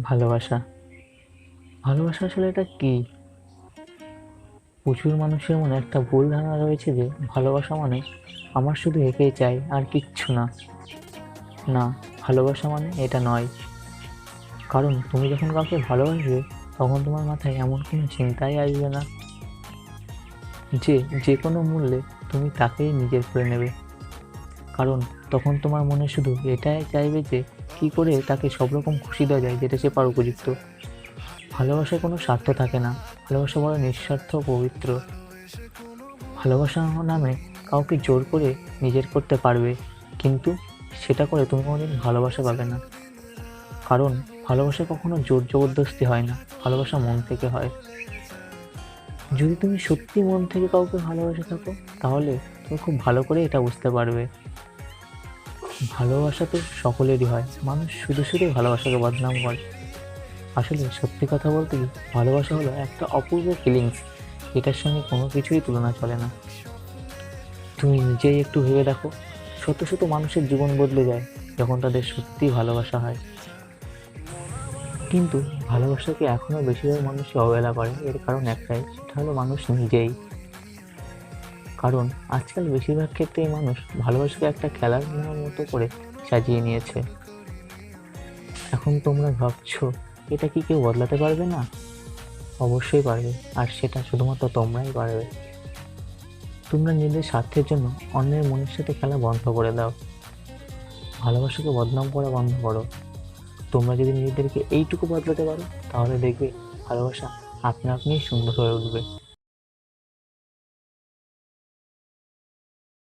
ভালোবাসা। ভালোবাসা আসলে এটা কি? প্রচুর মানুষের মনে একটা ভুল ধারণা রয়েছে যে, ভালোবাসা মানে আমার শুধু একেই চাই, আর কিচ্ছু না। না, ভালোবাসা মানে এটা নয়। কারণ তুমি যখন কাউকে ভালোবাসবে, তখন তোমার মাথায় এমন কোনো চিন্তাই আসবে না যে যে কোনো মূল্যে তুমি তাকেই নিজের করে নেবে। কারণ তখন তোমার মনে শুধু এটাই চাইবে যে কী করে তাকে সব রকম খুশি দেওয়া যায়, যেটা সে পার উপযুক্ত ভালোবাসায় কোনো স্বার্থ থাকে না। ভালোবাসা বড় নিঃস্বার্থ পবিত্র। ভালোবাসা নামে কাউকে জোর করে নিজের করতে পারবে, কিন্তু সেটা করে তুমি কোনোদিন ভালোবাসা পাবে না। কারণ ভালোবাসা কখনো জোর জবরদস্তি হয় না, ভালোবাসা মন থেকে হয়। যদি তুমি সত্যি মন থেকে কাউকে ভালোবাসে থাকো, তাহলে তুমি খুব ভালো করে এটা বুঝতে পারবে। ভালোবাসা তো সকলেরই হয়। মানুষ শুধু শুধু ভালোবাসাকে বদনাম করে। আসলে সত্যি কথা বলতে কি, ভালোবাসা হলো একটা অপূর্ব ফিলিংস এটার সঙ্গে কোনো কিছুই তুলনা চলে না। তুমি নিজেই একটু ভেবে দেখো, শত শত মানুষের জীবন বদলে যায় যখন তাদের সত্যি ভালোবাসা হয়। কিন্তু ভালোবাসাকে এখনও বেশিরভাগ মানুষই অবহেলা করে, এর কারণ একটাই, সেটা হলো মানুষ নিজেই। কারণ আজকাল বেশিরভাগ ক্ষেত্রেই মানুষ ভালোবাসাকে একটা খেলার মতো করে সাজিয়ে নিয়েছে। এখন তোমরা ভাবছ, এটা কি কেউ বদলাতে পারবে না? অবশ্যই পারবে, আর সেটা শুধুমাত্র তোমরাই পারবে। তোমরা নিজেদের স্বার্থের জন্য অন্যের মনের সাথে খেলা বন্ধ করে দাও। ভালোবাসাকে বদনাম করা বন্ধ করো। তোমরা যদি নিজেদেরকে এইটুকু বদলাতে পারো, তাহলে দেখবে ভালোবাসা আপনা আপনিই সুন্দর হয়ে উঠবে।